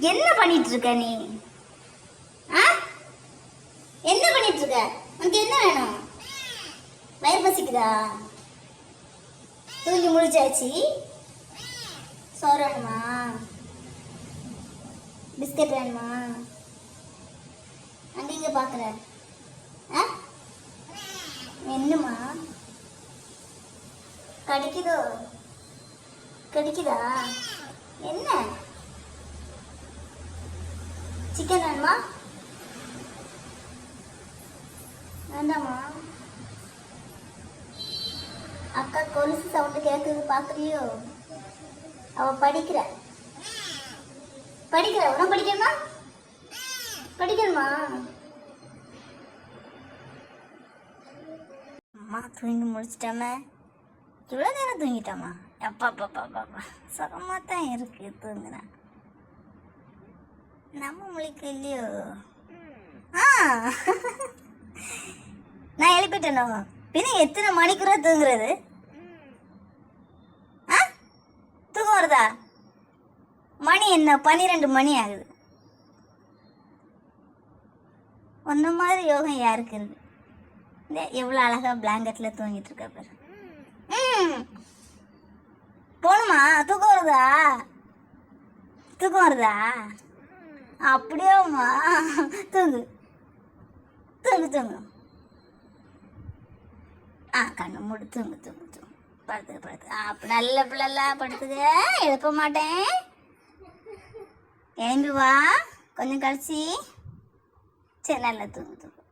என்ன பண்ணிட்டு இருக்க நீ? ஆ? என்ன பண்ணிட்டு இருக்க உனக்கு என்ன வேணும்? வயிறு பசிக்குதா? தூங்கி முடிச்சாச்சு சோறு வேணுமா பிஸ்கட் வேணுமா? அங்க இங்க பாக்குற. ஆ? என்னம்மா? கடிக்குதோ? கடிக்குதா? என்ன? சிக்கன் வேணுமா? வேண்டாமா? அக்கா கொலுசு சவுண்டு கேட்குது பார்க்குறியோ அவ படிக்கிற. படிக்கிற உனக்கு படிக்கணுமா? படிக்கணுமா? அம்மா தூங்கி முடிச்சிட்டாமே. இவ்வளோ நேரம் தூங்கிட்டாமா? அப்பா அப்பா அப்பா அப்பா சுகமாக தான் இருக்கு தூங்குனா. நம்ம முழிக்க இல்லையோ? ஆ. நான் எழுப்பிட்டேனோ பின்ன எத்தனை மணிக்குற தூங்குறது? ஆ? தூக்கம் வருதா? மணி என்ன? பன்னிரெண்டு மணி ஆகுது. ஒன்ன மாதிரி யோகம் யாருக்கு இருக்கு? இந்த எவ்வளோ அழகா பிளாங்கெட்டில் தூங்கிட்டு இருக்க பாரு. ம். போகணுமா தூக்கம் வருதா? தூக்கம் வருதா? அப்படியாம்மா. தூங்கு. தூங்கு தூங்கு. ஆ கண்ணு மூடு தூங்கு தூங்கு தூங்கு. படுத்துக்க படுத்து அப்ப நல்ல பிள்ளைலாம் படுத்துக்க. எழுப்ப மாட்டேன். எழும்பி வா. கொஞ்சம் கழிச்சு. சரி நல்லா தூங்கு தூங்கு.